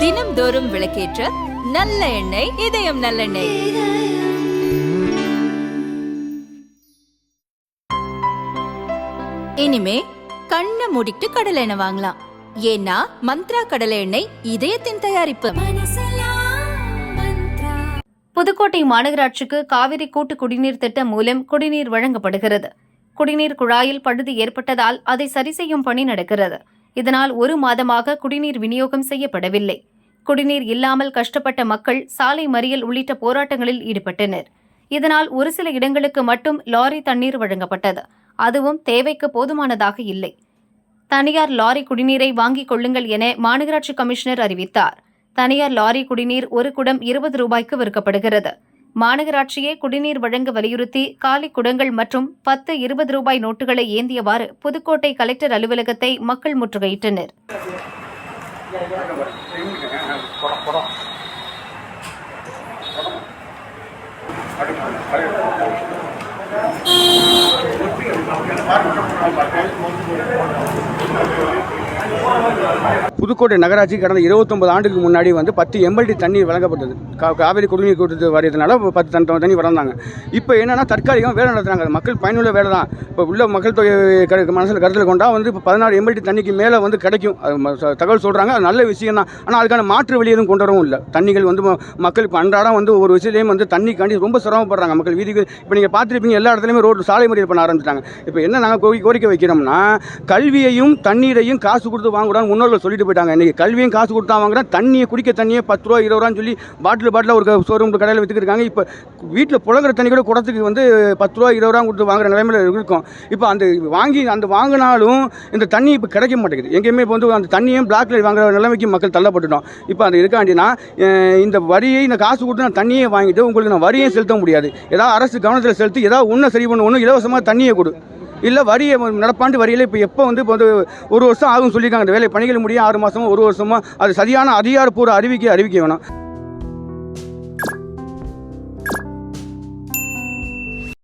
தினம்தோறும் விளக்கேற்ற நல்ல எண்ணெய் இதயம் நல்லெண்ணெய். இனிமே கண்ணை மூடிட்டு கடலை எண்ணெய் வாங்கலாம். ஏன்னா மந்த்ரா கடலை எண்ணெய் இதயத்தின் தயாரிப்பு. புதுக்கோட்டை மாநகராட்சிக்கு காவிரி கூட்டு குடிநீர் திட்டம் மூலம் குடிநீர் வழங்கப்படுகிறது. குடிநீர் குழாயில் பழுது ஏற்பட்டதால் அதை சரி செய்யும் பணி நடக்கிறது. இதனால் ஒரு மாதமாக குடிநீர் விநியோகம் செய்யப்படவில்லை. குடிநீர் இல்லாமல் கஷ்டப்பட்ட மக்கள் சாலை மறியல் உள்ளிட்ட போராட்டங்களில் ஈடுபட்டனர். இதனால் ஒரு சில இடங்களுக்கு மட்டும் லாரி தண்ணீர் வழங்கப்பட்டது. அதுவும் தேவைக்கு போதுமானதாக இல்லை. தனியார் லாரி குடிநீரை வாங்கிக் கொள்ளுங்கள் என மாநகராட்சி கமிஷனர் அறிவித்தார். தனியார் லாரி குடிநீர் ஒரு குடம் இருபது ரூபாய்க்கு விற்கப்படுகிறது. மாநகராட்சியே குடிநீர் வழங்க வலியுறுத்தி காலி குடங்கள் மற்றும் பத்து இருபது ரூபாய் நோட்டுகளை ஏந்தியவாறு புதுக்கோட்டை கலெக்டர் அலுவலகத்தை மக்கள் முற்றுகையிட்டனர். புதுக்கோட்டை நகராட்சி கடந்த 29 ஆண்டுக்கு முன்னாடி வந்து பத்து எம்எல்டி தண்ணீர் வழங்கப்பட்டது. கா- காவேரி குடிநீர் கூட்டத்து வாரியத்தினால பத்து டன் தண்ணி வளர்ந்தாங்க இப்போ என்னென்னா தற்காலிகம் வேலை நடத்துகிறாங்க மக்கள் பயனுள்ள வேலை தான். இப்போ உள்ள மக்கள் தொகை க- மனசில் கருத்தில் கொண்டால் வந்து இப்போ பதினாறு எம்எல்டி தண்ணிக்கு மேலே வந்து கிடைக்கும். அது தகவல் சொல்கிறாங்க அது நல்ல விஷயம் தான். ஆனால் அதுக்கான மாற்று வழி எதுவும் கொண்டு வரவும் இல்லை. தண்ணிகள் வந்து ம- மக்கள் இப்போ அன்றாடம் வந்து ஒரு விஷயத்தையும் வந்து தண்ணிக்காண்டி ரொம்ப சிரமப்படுறாங்க. மக்கள் வீதிக்கு இப்போ நீங்கள் பார்த்துருப்பீங்க எல்லா இடத்துலையுமே ரோடு சாலை மறியல் பண்ண ஆரம்பிச்சிட்டாங்க. இப்போ என்ன நாங்கள் கோரிக்கை வைக்கிறோம்னா கல்வியையும் தண்ணீரையும் காசு கொடுத்து வாங்கக்கூடாது முன்னோர்கள் சொல்லிட்டு போயிட்டாங்க. இன்றைக்கி கல்வியும் காசு கொடுத்தா வாங்குறேன். தண்ணியை குடிக்க தண்ணியை பத்து ரூபா இருபது ரூபான்னு சொல்லி பாட்டில் பாட்டில் ஒரு ஷோரூம் கடையில் விற்றுக்கிருக்காங்க இப்போ வீட்டில் புழங்குற தண்ணி கூட குடத்துக்கு வந்து பத்து ரூபா இருபது ரூபா கொடுத்து வாங்குற நிலைமையில் இருக்கும். இப்போ அந்த வாங்கி அந்த வாங்கினாலும் இந்த தண்ணி இப்போ கிடைக்க மாட்டேங்குது. எங்கேயுமே இப்போ வந்து அந்த தண்ணியும் பிளாக்ல வாங்குற நிலைமைக்கு மக்கள் தள்ளப்பட்டுட்டோம். இப்போ அது இருக்காண்டினா இந்த வரியை இந்த காசு கொடுத்து நான் தண்ணியை வாங்கிட்டு உங்களுக்கு நான் வரியும் செலுத்த முடியாது. ஏதாவது அரசு கவனத்தில் செலுத்தி ஏதாவது ஒன்றை சரி பண்ணணும் ஒன்று இலவசமாக தண்ணியை கொடு. இல்லை வரியை நடப்பாண்டு வரியில் இப்போ எப்போ வந்து இப்போ வந்து ஒரு வருஷம் ஆகும் சொல்லியிருக்காங்க. அந்த வேலை பணிகள் முடியும் ஆறு மாதமும் ஒரு வருஷமோ அது சரியான அதிகாரப்பூர்வ அறிவிக்கை அறிவிக்க வேணும்.